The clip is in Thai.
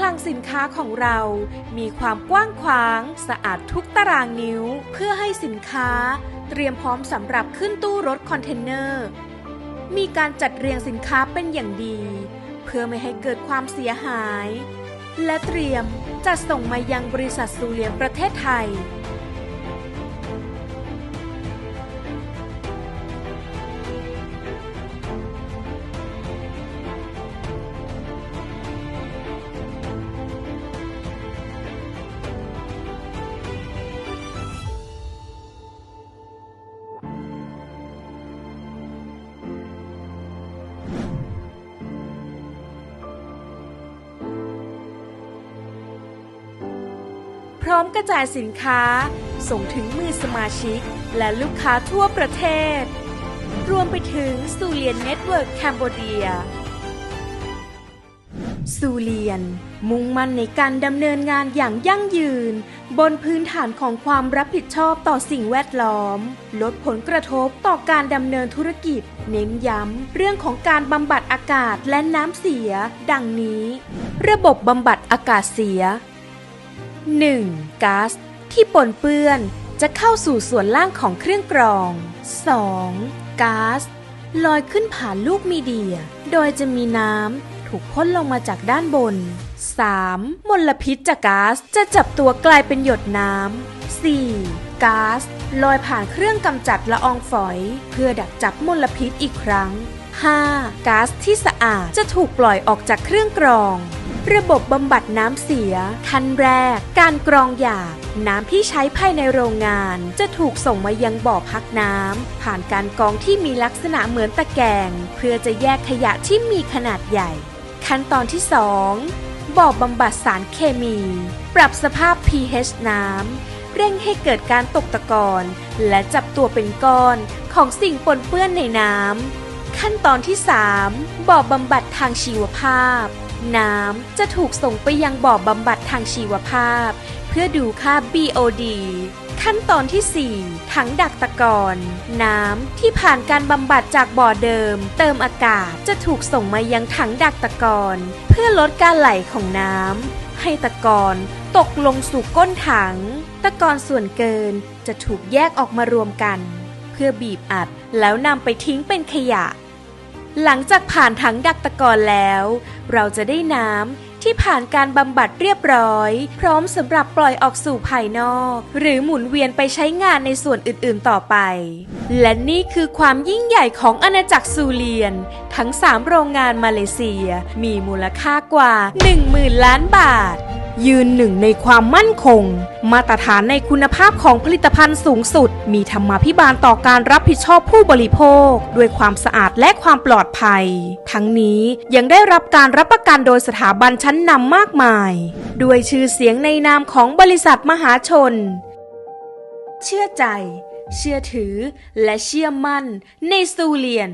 คลังสินค้าของเรา มีความกว้างขวาง สะอาดทุกตารางนิ้ว เพื่อให้สินค้า เตรียมพร้อมสำหรับขึ้นตู้รถคอนเทนเนอร์ มีการจัดเรียงสินค้าเป็นอย่างดี เพื่อไม่ให้เกิดความเสียหาย และเตรียมจัดส่งมายังบริษัทซูเลียประเทศไทย ร้อมกระจายสินค้า ส่งถึงมือสมาชิก และลูกค้าทั่วประเทศ รวมไปถึงซูเลียนเน็ตเวิร์กแคนเบเดียซูเลียน มุ่งมั่นในการดำเนินงานอย่างยั่งยืน บนพื้นฐานของความรับผิดชอบต่อสิ่งแวดล้อม ลดผลกระทบต่อการดำเนินธุรกิจ เน้นย้ำเรื่องของการบำบัดอากาศและน้ำเสีย ดังนี้ ระบบบำบัดอากาศเสีย 1. ก๊าซที่ปนเปื้อนจะเข้าสู่ส่วนล่างของเครื่องกรอง 2. ก๊าซลอยขึ้นผ่านลูกมีเดีย โดยจะมีน้ำถูกพ่นลงมาจากด้านบน 3. มลพิษจากก๊าซจะจับตัวกลายเป็นหยดน้ำ 4. ก๊าซลอยผ่านเครื่องกำจัดละอองฝอย เพื่อดักจับมลพิษอีกครั้ง 5. ก๊าซที่สะอาดจะถูกปล่อยออกจากเครื่องกรอง ระบบบำบัดน้ำเสีย ขั้นแรก การกรองหยาบน้ำที่ใช้ภายในโรงงาน จะถูกส่งมายังบ่อพักน้ำผ่านการกรองที่มีลักษณะเหมือนตะแกรงเพื่อจะแยกขยะที่มีขนาดใหญ่ ขั้นตอนที่ 2 บ่อบำบัดสารเคมี ปรับสภาพ pH น้ำเร่งให้เกิดการตกตะกอนและจับตัวเป็นก้อนของสิ่งปนเปื้อนในน้ำขั้นตอนที่ 3 บ่อบำบัดทางชีวภาพ น้ำจะถูกส่งไปยังบ่อบำบัดทางชีวภาพ เพื่อดูค่า BOD ขั้นตอนที่ 4 ถังดักตะกอนน้ำที่ผ่านการบำบัดจากบ่อเดิม เติมอากาศจะถูกส่งมายังถังดักตะกอนเพื่อลดการไหลของน้ำให้ตะกอนตกลงสู่ก้นถัง ตะกอนส่วนเกินจะถูกแยกออกมารวมกัน เพื่อบีบอัดแล้วนำไปทิ้งเป็นขยะ หลังจากผ่านถังดักตะกอนแล้ว เราจะได้น้ำที่ผ่านการบำบัดเรียบร้อย พร้อมสำหรับปล่อยออกสู่ภายนอก หรือหมุนเวียนไปใช้งานในส่วนอื่นๆต่อไป และนี่คือความยิ่งใหญ่ของอาณาจักรซูเลียน ทั้ง 3 โรงงานมาเลเซีย มีมูลค่ากว่า 10,000 ล้านบาท ยืนหนึ่งในความมั่นคง มาตรฐานในคุณภาพของผลิตภัณฑ์สูงสุด มีธรรมาภิบาลต่อการรับผิดชอบผู้บริโภค ด้วยความสะอาดและความปลอดภัย ทั้งนี้ยังได้รับการรับประกันโดยสถาบันชั้นนำมากมาย ด้วยชื่อเสียงในนามของบริษัทมหาชน เชื่อใจ เชื่อถือและเชื่อมั่นในซูเลียน